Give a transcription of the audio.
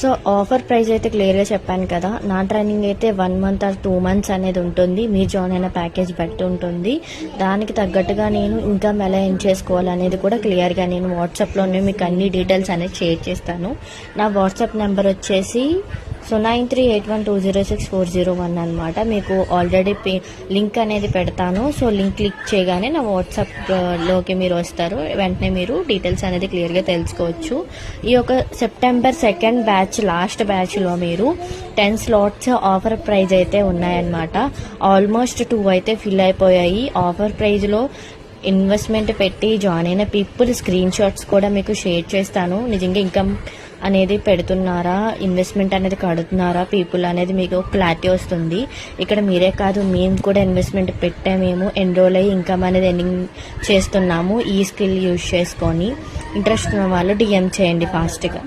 So offer price అయితే క్లియర్గా చెప్పాను కదా. నా ట్రైనింగ్ అయితే one month or two months అనేది ఉంటుంది. మీ జాయిన్ అయిన ప్యాకేజ్ బట్టి ఉంటుంది. దానికి తగ్గట్టుగా నేను ఇంకా ఎలా ఏం చేసుకోవాలనేది కూడా క్లియర్గా నేను వాట్సాప్లోనే మీకు అన్ని డీటెయిల్స్ అనేది షేర్ చేస్తాను. నా వాట్సాప్ నెంబర్ వచ్చేసి so nine three eight one two zero six four zero one అనమాట మీకు ఆల్రెడీ పే లింక్ అనేది పెడతాను. సో లింక్ క్లిక్ చేయగానే నా వాట్సాప్లోకి లోకి మీరు వస్తారు. వెంటనే మీరు డీటెయిల్స్ అనేది క్లియర్గా తెలుసుకోవచ్చు. ఈ యొక్క సెప్టెంబర్ సెకండ్ బ్యాచ్ లాస్ట్ బ్యాచ్లో మీరు టెన్ స్లాట్స్ ఆఫర్ ప్రైజ్ అయితే ఉన్నాయన్నమాట. ఆల్మోస్ట్ టూ అయితే ఫిల్ అయిపోయాయి. ఆఫర్ ప్రైజ్లో ఇన్వెస్ట్మెంట్ పెట్టి జాయిన్ అయిన పీపుల్ స్క్రీన్ షాట్స్ కూడా మీకు షేర్ చేస్తాను. నిజంగా ఇన్కమ్ అనేది పెడుతున్నారా? ఇన్వెస్ట్మెంట్ అనేది కడుతున్నారా? పీపుల్ అనేది మీకు క్లారిటీ వస్తుంది. ఇక్కడ మీరే కాదు మేము కూడా ఇన్వెస్ట్మెంట్ పెట్టామేమో ఎన్రోల్ అయ్యి ఇన్కమ్ అనేది ఎర్నింగ్ చేస్తున్నాము. ఈ స్కిల్ యూజ్ చేసుకొని ఇంట్రెస్ట్ ఉన్న వాళ్ళు డిఎం చేయండి ఫాస్ట్గా